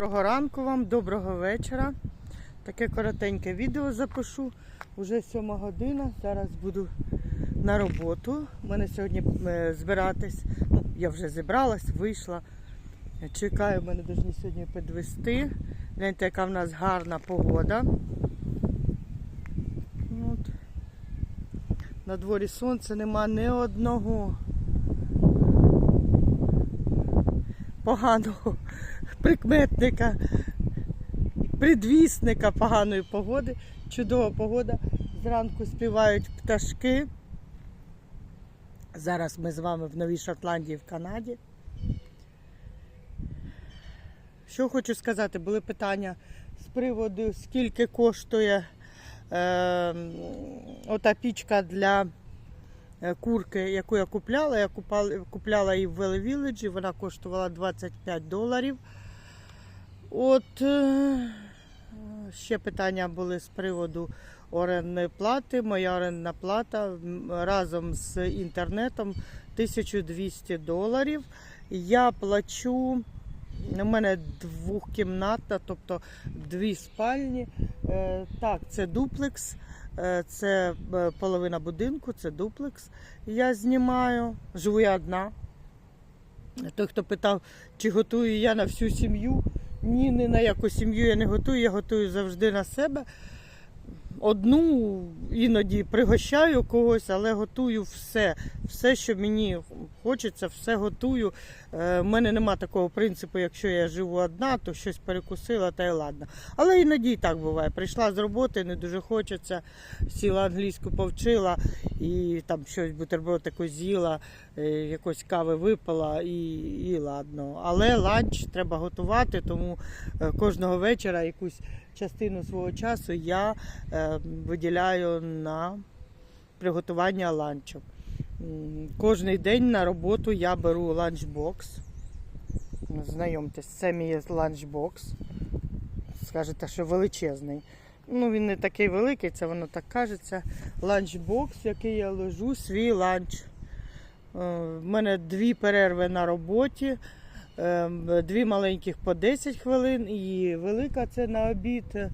Доброго ранку вам, доброго вечора. Таке коротеньке відео запишу. Уже сьома година. Зараз буду на роботу. У мене сьогодні е, збиратись. Ну, я вже зібралась, вийшла. Чекаю, мене повинні сьогодні підвести. Гляньте, яка в нас гарна погода. От. На дворі сонця нема ні одного поганого прикметника, предвісника поганої погоди. Чудова погода. Зранку співають пташки. Зараз ми з вами в Новій Шотландії в Канаді. Що хочу сказати, були питання з приводу, скільки коштує е, ота пічка для курки, яку я купляла. Я купляла її в Village, вона коштувала 25 доларів. От е, ще питання були з приводу орендної плати. Моя орендна плата разом з інтернетом 1200 доларів. Я плачу. У мене двохкімнатна, тобто дві спальні. Е, Так, це дуплекс, е, це е, половина будинку, це дуплекс. Я знімаю, живу я одна. Той, хто питав, чи готую я на всю сім'ю. Ні, ні на яку сім'ю я не готую, я готую завжди на себе. Одну іноді пригощаю когось, але готую все. Все, що мені хочеться, все готую. Е, в мене нема такого принципу, якщо я живу одна, то щось перекусила та й ладно. Але іноді і так буває. Прийшла з роботи, не дуже хочеться, сіла англійську повчила і там щось бутерброд якось з'їла, е, якось кави випила і, і ладно. Але ланч треба готувати, тому е, кожного вечора якусь частину свого часу я е, виділяю на приготування ланчу. Кожний день на роботу я беру ланчбокс. Знайомтесь, це мій ланчбокс. Скажете, що величезний. Ну, він не такий великий, це воно так кажеться. Ланчбокс, в який я ложу свій ланч. Е, В мене дві перерви на роботі, е, дві маленьких по 10 хвилин і велика це на обід е,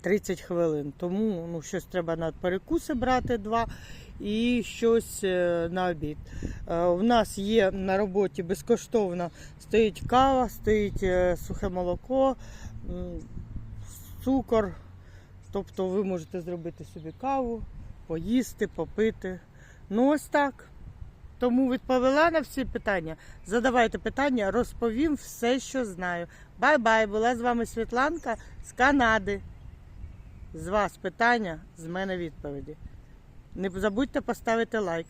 30 хвилин. Тому ну, щось треба на перекуси брати два і щось е, на обід. Е, У нас є на роботі безкоштовно стоїть кава, стоїть е, сухе молоко, цукор. Тобто ви можете зробити собі каву, поїсти, попити. Ну ось так. Тому відповіла на всі питання. Задавайте питання, розповім все, що знаю. Бай-бай! Була з вами Світланка з Канади. З вас питання, з мене відповіді. Не забудьте поставити лайк.